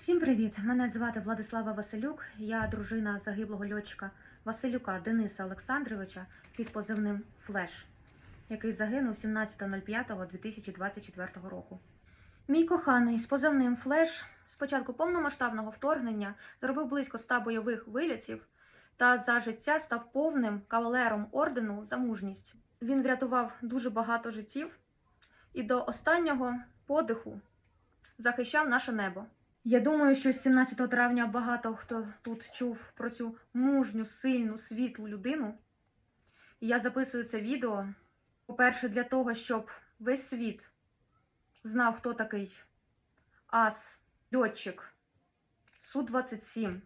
Всім привіт! Мене звати Владислава Василюк. Я дружина загиблого льотчика Василюка Дениса Олександровича під позивним Флеш, який загинув 17.05.2024 року. Мій коханий з позивним Флеш з початку повномасштабного вторгнення зробив близько 100 бойових вильотів та за життя став повним кавалером ордену за мужність. Він врятував дуже багато життів і до останнього подиху захищав наше небо. Я думаю, що з 17 травня багато хто тут чув про цю мужню, сильну, світлу людину. І я записую це відео, по-перше, для того, щоб весь світ знав, хто такий ас, льотчик Су-27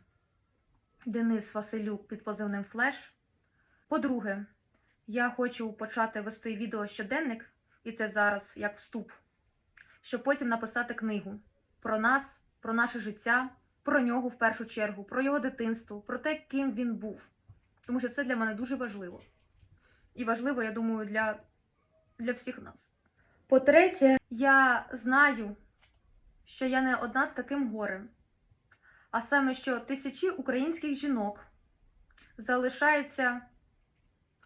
Денис Василюк під позивним Флеш. По-друге, я хочу почати вести відео щоденник, і це зараз як вступ, щоб потім написати книгу про нас, про наше життя, про нього в першу чергу, про його дитинство, про те, ким він був. Тому що це для мене дуже важливо. І важливо, я думаю, для, для всіх нас. По-третє, я знаю, що я не одна з таким горем, а саме, що тисячі українських жінок залишаються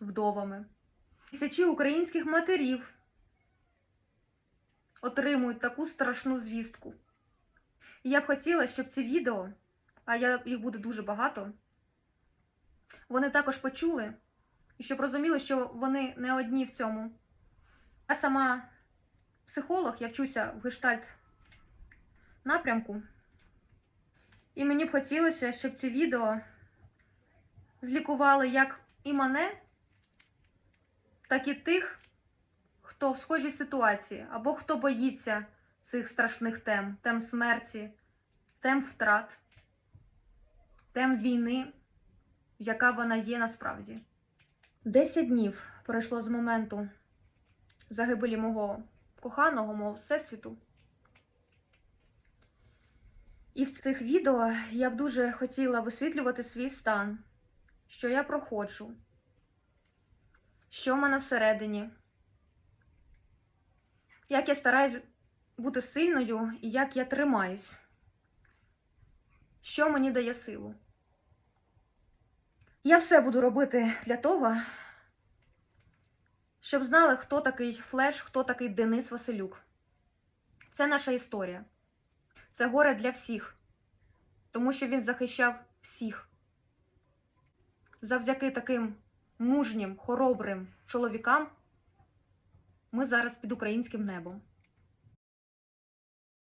вдовами, тисячі українських матерів отримують таку страшну звістку. І я б хотіла, щоб ці відео, а я, їх буде дуже багато, вони також почули і щоб розуміли, що вони не одні в цьому. Я сама психолог, я вчуся в гештальт напрямку. І мені б хотілося, щоб ці відео злікували як і мене, так і тих, хто в схожій ситуації, або хто боїться цих страшних тем, тем смерті, тем втрат, тем війни, яка вона є насправді. Десять днів пройшло з моменту загибелі мого коханого, мого всесвіту. І в цих відео я б дуже хотіла висвітлювати свій стан, що я проходжу, що в мене всередині, як я стараюсь бути сильною і як я тримаюсь, що мені дає силу. Я все буду робити для того, щоб знали, хто такий Флеш, хто такий Денис Василюк. Це наша історія. Це горе для всіх, тому що він захищав всіх. Завдяки таким мужнім, хоробрим чоловікам ми зараз під українським небом.